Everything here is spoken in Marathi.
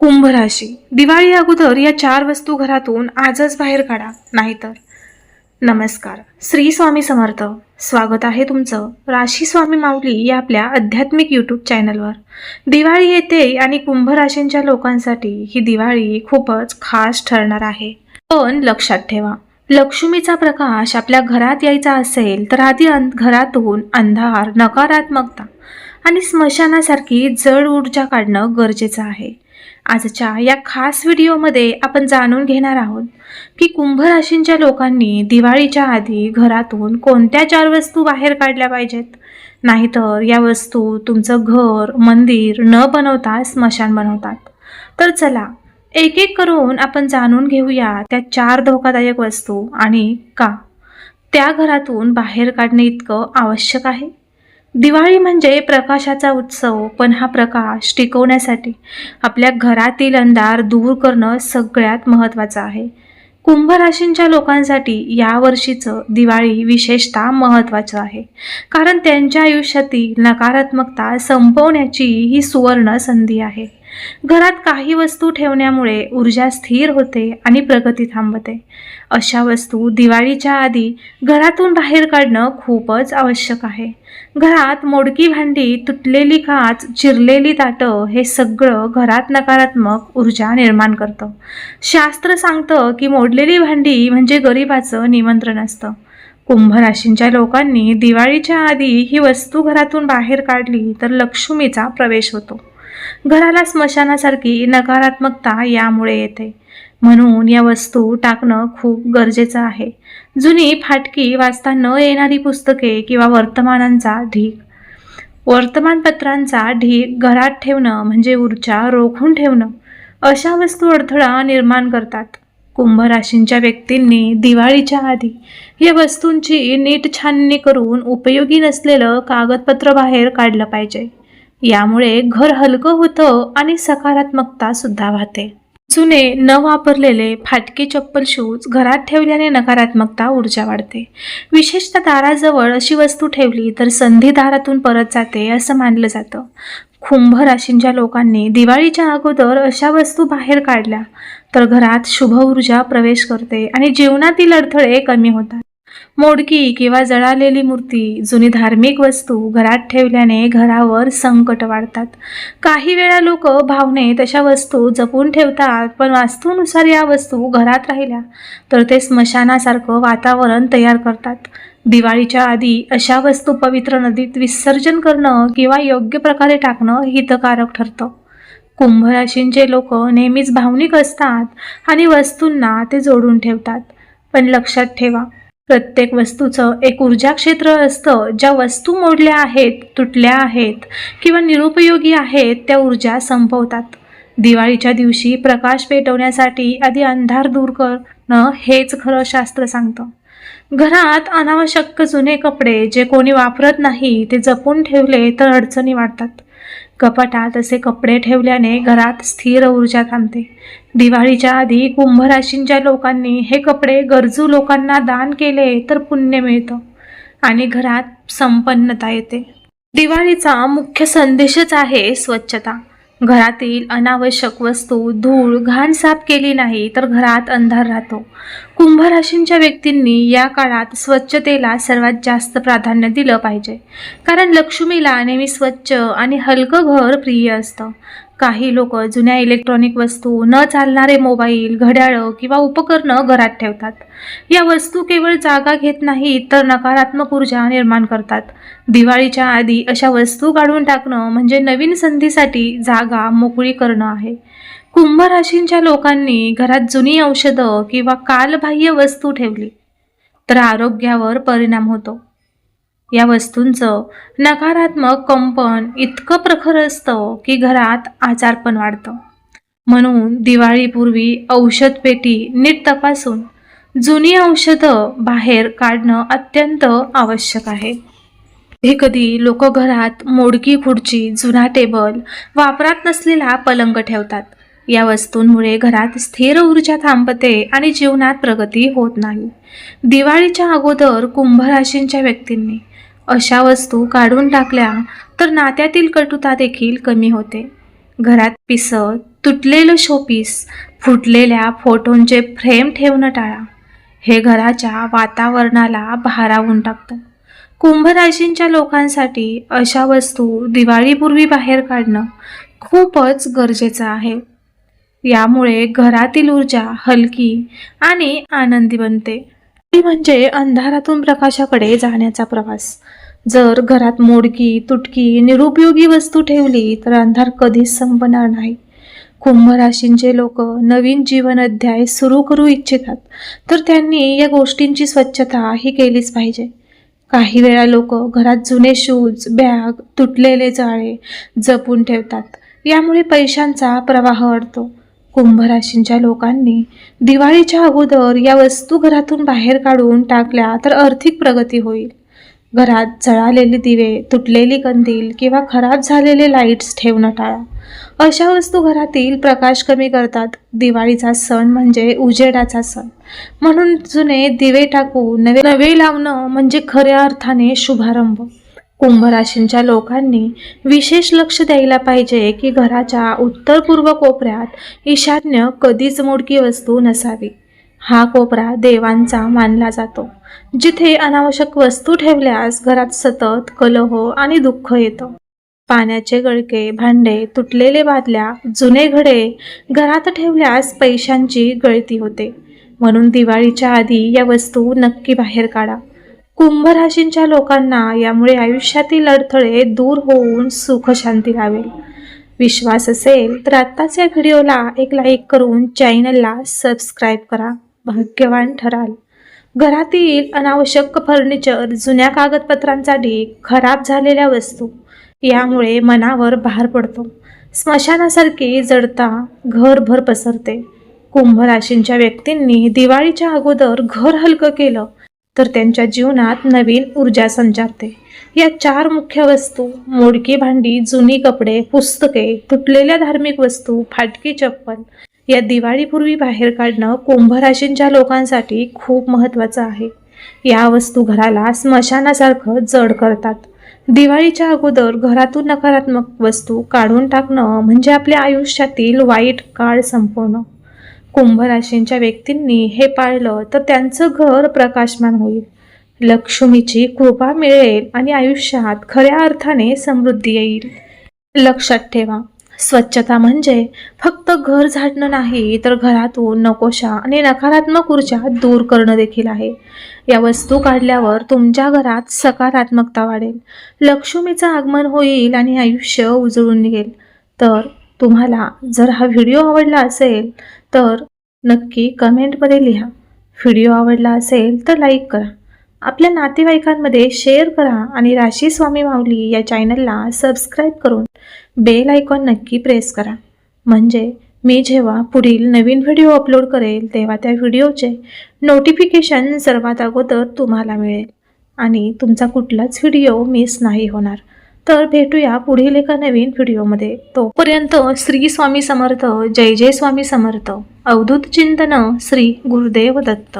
कुंभ राशी दिवाळी अगोदर या चार वस्तू घरातून आजच बाहेर काढा नाहीतर. नमस्कार. श्री स्वामी समर्थ. स्वागत आहे तुमचं राशी स्वामी माऊली या आपल्या आध्यात्मिक यूट्यूब चॅनलवर दिवाळी येते आणि कुंभ राशींच्या लोकांसाठी ही दिवाळी खूपच खास ठरणार आहे. पण लक्षात ठेवा लक्ष्मीचा प्रकाश आपल्या घरात यायचा असेल तर आधी अं- घरातून अंधार नकारात्मकता आणि स्मशानासारखी जड ऊर्जा काढणं गरजेचं आहे. आजच्या या खास व्हिडिओमध्ये आपण जाणून घेणार आहोत की कुंभ राशींच्या लोकांनी दिवाळीच्या आधी घरातून कोणत्या चार वस्तू बाहेर काढल्या पाहिजेत? नाहीतर या वस्तू तुमचं घर मंदिर न बनवता स्मशान बनवतात. तर चला एक एक करून आपण जाणून घेऊया त्या चार धोकादायक वस्तू आणि का? त्या घरातून बाहेर काढणे इतकं आवश्यक आहे? दिवाळी म्हणजे प्रकाशाचा उत्सव पण हा प्रकाश टिकवण्यासाठी आपल्या घरातील अंधार दूर करणं सगळ्यात महत्त्वाचं आहे. कुंभ राशींच्या लोकांसाठी या वर्षीचं दिवाळी विशेषतः महत्त्वाचं आहे. कारण त्यांच्या आयुष्यातील नकारात्मकता संपवण्याची ही सुवर्ण संधी आहे. घरात काही वस्तू ठेवण्यामुळे ऊर्जा स्थिर होते आणि प्रगती थांबते. अशा वस्तू दिवाळीच्या आधी घरातून बाहेर काढणं खूपच आवश्यक आहे. घरात मोडकी भांडी तुटलेली काच चिरलेली ताटं हे सगळं घरात नकारात्मक ऊर्जा निर्माण करतं. शास्त्र सांगतं की मोडलेली भांडी म्हणजे गरिबाचं निमंत्रण असतं. कुंभ राशींच्या लोकांनी दिवाळीच्या आधी ही वस्तू घरातून बाहेर काढली तर लक्ष्मीचा प्रवेश होतो. घराला स्मशानासारखी नकारात्मकता यामुळे येते. म्हणून या वस्तू टाकणं खूप गरजेचं आहे. जुनी फाटकी वाचता न येणारी पुस्तके किंवा वर्तमानांचा ढीग. वर्तमानपत्रांचा ढीग घरात ठेवणं म्हणजे ऊर्जा रोखून ठेवणं. अशा वस्तू अडथळा निर्माण करतात. कुंभ राशींच्या व्यक्तींनी दिवाळीच्या आधी या वस्तूंची नीट छाननी करून उपयोगी नसलेलं कागदपत्र बाहेर काढलं पाहिजे. यामुळे घर हलकं होतं आणि सकारात्मकता सुद्धा वाहते. जुने न वापरलेले फाटके चप्पल शूज घरात ठेवल्याने नकारात्मकता ऊर्जा वाढते. विशेषतः दाराजवळ अशी वस्तू ठेवली तर संधी दारातून परत जाते असं मानलं जातं. कुंभ राशींच्या लोकांनी दिवाळीच्या अगोदर अशा वस्तू बाहेर काढल्या तर घरात शुभ ऊर्जा प्रवेश करते आणि जीवनातील अडथळे कमी होतात. मोडकी किंवा जळालेली मूर्ती जुनी धार्मिक वस्तू घरात ठेवल्याने घरावर संकट वाढतात. काही वेळा लोक भावनेत अशा वस्तू जपून ठेवतात पण वास्तूनुसार या वस्तू घरात राहिल्या तर ते स्मशानासारखं वातावरण तयार करतात. दिवाळीच्या आधी अशा वस्तू पवित्र नदीत विसर्जन करणं किंवा योग्य प्रकारे टाकणं हितकारक ठरतं. कुंभ राशींचे लोक नेहमीच भावनिक असतात आणि वस्तूंना ते जोडून ठेवतात. पण लक्षात ठेवा प्रत्येक वस्तूचं एक ऊर्जा क्षेत्र असतं. ज्या वस्तू मोडल्या आहेत तुटल्या आहेत किंवा निरुपयोगी आहेत त्या ऊर्जा संपवतात. दिवाळीच्या दिवशी प्रकाश पेटवण्यासाठी आधी अंधार दूर करणं हेच खरं शास्त्र सांगतं. घरात अनावश्यक जुने कपडे जे कोणी वापरत नाही ते जपून ठेवले तर अडचणी वाढतात. कपाटात असे कपडे ठेवल्याने घरात स्थिर ऊर्जा थांबते. दिवाळीच्या आधी कुंभराशींच्या लोकांनी हे कपडे गरजू लोकांना दान केले तर पुण्य मिळतं आणि घरात संपन्नता येते. दिवाळीचा मुख्य संदेशच आहे स्वच्छता. घरातील अनावश्यक वस्तू धूळ घाण साफ केली नाही तर घरात अंधार राहतो. कुंभ राशींच्या व्यक्तींनी या काळात स्वच्छतेला सर्वात जास्त प्राधान्य दिलं पाहिजे. कारण लक्ष्मीला नेहमी स्वच्छ आणि हलकं घर प्रिय असतं. काही लोक जुन्या इलेक्ट्रॉनिक वस्तू न चालणारे मोबाईल घड्याळं किंवा उपकरणं घरात ठेवतात. या वस्तू केवळ जागा घेत नाहीत तर नकारात्मक ऊर्जा निर्माण करतात. दिवाळीच्या आधी अशा वस्तू काढून टाकणं म्हणजे नवीन संधीसाठी जागा मोकळी करणं आहे. कुंभ राशींच्या लोकांनी घरात जुनी औषधं किंवा कालबाह्य वस्तू ठेवली तर आरोग्यावर परिणाम होतो. या वस्तूंचं नकारात्मक कंपन इतकं प्रखर असतं की घरात आजारपण वाढतं. म्हणून दिवाळीपूर्वी औषध पेटी नीट तपासून जुनी औषधं बाहेर काढणं अत्यंत आवश्यक आहे. हे कधी लोक घरात मोडकी खुर्ची जुना टेबल वापरात नसलेला पलंग ठेवतात. या वस्तूंमुळे घरात स्थिर ऊर्जा थांबते आणि जीवनात प्रगती होत नाही. दिवाळीच्या अगोदर कुंभ राशींच्या व्यक्तींनी अशा वस्तू काढून टाकल्या तर नात्यातील कटुता देखील कमी होते. घरात पिसत तुटलेलं शोपीस फुटलेल्या फोटोंचे फ्रेम ठेवणं टाळा. हे घराच्या वातावरणाला भारावून टाकतं. कुंभराशींच्या लोकांसाठी अशा वस्तू दिवाळीपूर्वी बाहेर काढणं खूपच गरजेचं आहे. यामुळे घरातील ऊर्जा हलकी आणि आनंदी बनते. म्हणजे अंधारातून प्रकाशाकडे जाण्याचा प्रवास. जर घरात मोडकी तुटकी निरुपयोगी वस्तू ठेवली तर अंधार कधीच संपणार नाही. कुंभ राशींचे लोक नवीन जीवन अध्याय सुरू करू इच्छितात तर त्यांनी या गोष्टींची स्वच्छता ही केलीच पाहिजे. काही वेळा लोक घरात जुने शूज बॅग तुटलेले जाळे जपून ठेवतात. यामुळे पैशांचा प्रवाह अडतो. कुंभराशींच्या लोकांनी दिवाळीच्या अगोदर या वस्तू घरातून बाहेर काढून टाकल्या तर आर्थिक प्रगती होईल. घरात जळालेले दिवे तुटलेली कंदील किंवा खराब झालेले लाईट्स ठेवणं टाळा. अशा वस्तू घरातील प्रकाश कमी करतात. दिवाळीचा सण म्हणजे उजेडाचा सण. म्हणून जुने दिवे टाकू नवे नवे लावणं म्हणजे खऱ्या अर्थाने शुभारंभ. कुंभराशींच्या लोकांनी विशेष लक्ष द्यायला पाहिजे की घराच्या उत्तर पूर्व कोपऱ्यात ईशान्य कधीच मोडकी वस्तू नसावी. हा कोपरा देवांचा मानला जातो. जिथे अनावश्यक वस्तू ठेवल्यास घरात सतत कलह आणि दुःख येतं. पाण्याचे गळके भांडे तुटलेले बादल्या जुने घडे घरात ठेवल्यास पैशांची गळती होते. म्हणून दिवाळीच्या आधी या वस्तू नक्की बाहेर काढा. कुंभ राशींच्या लोकांना यामुळे आयुष्यातील अडथळे दूर होऊन सुख शांती लावेल विश्वास असेल तर आत्ताच या व्हिडिओला एक लाईक करून चॅनलला सबस्क्राईब करा. भाग्यवान ठराल. घरातील अनावश्यक फर्निचर जुन्या कागदपत्रांचा ढीग खराब झालेल्या वस्तू यामुळे मनावर भार पडतो. स्मशानासारखी जडता घरभर पसरते. कुंभ राशींच्या व्यक्तींनी दिवाळीच्या अगोदर घर हलकं केलं तर त्यांच्या जीवनात नवीन ऊर्जा संचारते. या चार मुख्य वस्तू मोडकी भांडी जुनी कपडे पुस्तके तुटलेल्या धार्मिक वस्तू फाटकी चप्पल या दिवाळीपूर्वी बाहेर काढणं कुंभराशींच्या लोकांसाठी खूप महत्त्वाचं आहे. या वस्तू घराला स्मशानासारखं जड करतात. दिवाळीच्या अगोदर घरातून नकारात्मक वस्तू काढून टाकणं म्हणजे आपल्या आयुष्यातील वाईट काळ संपवणं. कुंभ राशींच्या व्यक्तींनी हे पाळलं तर त्यांचं घर प्रकाशमान होईल. लक्ष्मीची कृपा मिळेल आणि आयुष्यात खऱ्या अर्थाने समृद्धी येईल. लक्षात ठेवा स्वच्छता म्हणजे फक्त घर झाडणं नाही तर घरातून नकोशा आणि नकारात्मक ऊर्जा दूर करणं देखील आहे. या वस्तू काढल्यावर तुमच्या घरात सकारात्मकता वाढेल. लक्ष्मीचं आगमन होईल आणि आयुष्य उजळून निघेल. तर तुम्हाला जर हा व्हिडिओ आवडला असेल तर नक्की कमेंटमध्ये लिहा. व्हिडिओ आवडला असेल तर लाईक करा. आपल्या नातेवाईकांमध्ये शेअर करा आणि राशी स्वामी माऊली या चॅनलला सबस्क्राईब करून बेल आयकॉन नक्की प्रेस करा. म्हणजे मी जेव्हा पुढील नवीन व्हिडिओ अपलोड करेल तेव्हा त्या व्हिडिओचे नोटिफिकेशन सर्वात अगोदर तुम्हाला मिळेल आणि तुमचा कुठलाच व्हिडिओ मिस नाही होणार. तर भेटूया पुढील एका नवीन व्हिडिओमध्ये. तोपर्यंत श्री स्वामी समर्थ जय जय स्वामी समर्थ. अवधूत चिंतन श्री गुरुदेव दत्त.